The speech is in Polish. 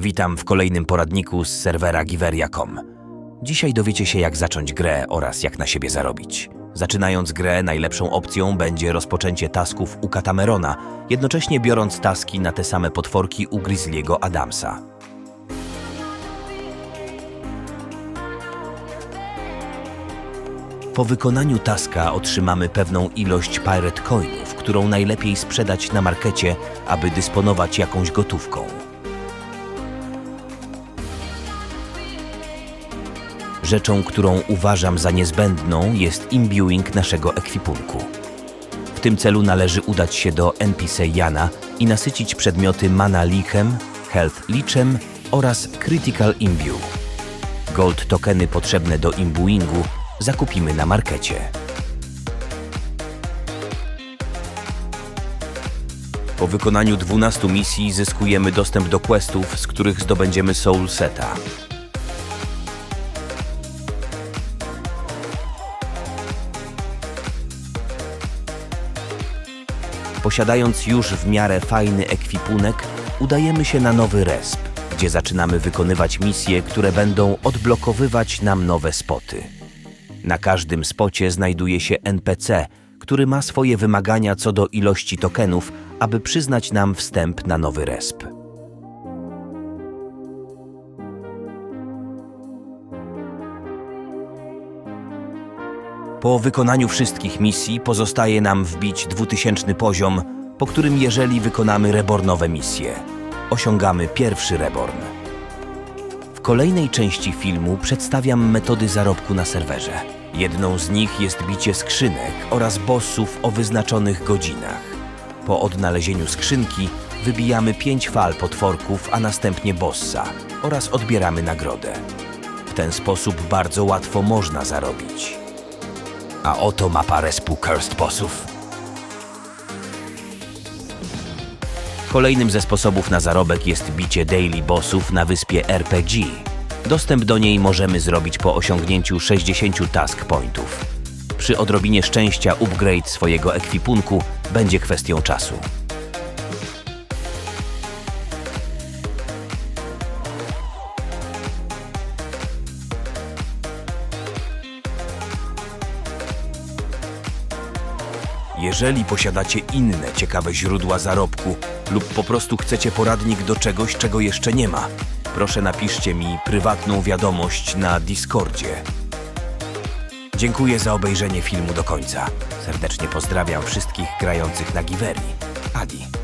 Witam w kolejnym poradniku z serwera Giveria.com. Dzisiaj dowiecie się, jak zacząć grę oraz jak na siebie zarobić. Zaczynając grę, najlepszą opcją będzie rozpoczęcie tasków u Katamerona, jednocześnie biorąc taski na te same potworki u Grizzliego Adamsa. Po wykonaniu taska otrzymamy pewną ilość Pirate Coinów, którą najlepiej sprzedać na markecie, aby dysponować jakąś gotówką. Rzeczą, którą uważam za niezbędną jest imbuing naszego ekwipunku. W tym celu należy udać się do NPC Jana i nasycić przedmioty Mana Lichem, Health Lichem oraz Critical Imbue. Gold tokeny potrzebne do imbuingu zakupimy na markecie. Po wykonaniu 12 misji zyskujemy dostęp do questów, z których zdobędziemy Soul Seta. Posiadając już w miarę fajny ekwipunek, udajemy się na nowy resp, gdzie zaczynamy wykonywać misje, które będą odblokowywać nam nowe spoty. Na każdym spocie znajduje się NPC, który ma swoje wymagania co do ilości tokenów, aby przyznać nam wstęp na nowy resp. Po wykonaniu wszystkich misji pozostaje nam wbić 2000 poziom, po którym jeżeli wykonamy rebornowe misje, osiągamy pierwszy reborn. W kolejnej części filmu przedstawiam metody zarobku na serwerze. Jedną z nich jest bicie skrzynek oraz bossów o wyznaczonych godzinach. Po odnalezieniu skrzynki wybijamy 5 fal potworków, a następnie bossa oraz odbieramy nagrodę. W ten sposób bardzo łatwo można zarobić. A oto mapa respu Cursed Bossów. Kolejnym ze sposobów na zarobek jest bicie daily bossów na wyspie RPG. Dostęp do niej możemy zrobić po osiągnięciu 60 task pointów. Przy odrobinie szczęścia upgrade swojego ekwipunku będzie kwestią czasu. Jeżeli posiadacie inne ciekawe źródła zarobku lub po prostu chcecie poradnik do czegoś, czego jeszcze nie ma, proszę napiszcie mi prywatną wiadomość na Discordzie. Dziękuję za obejrzenie filmu do końca. Serdecznie pozdrawiam wszystkich grających na Giverii. Adi.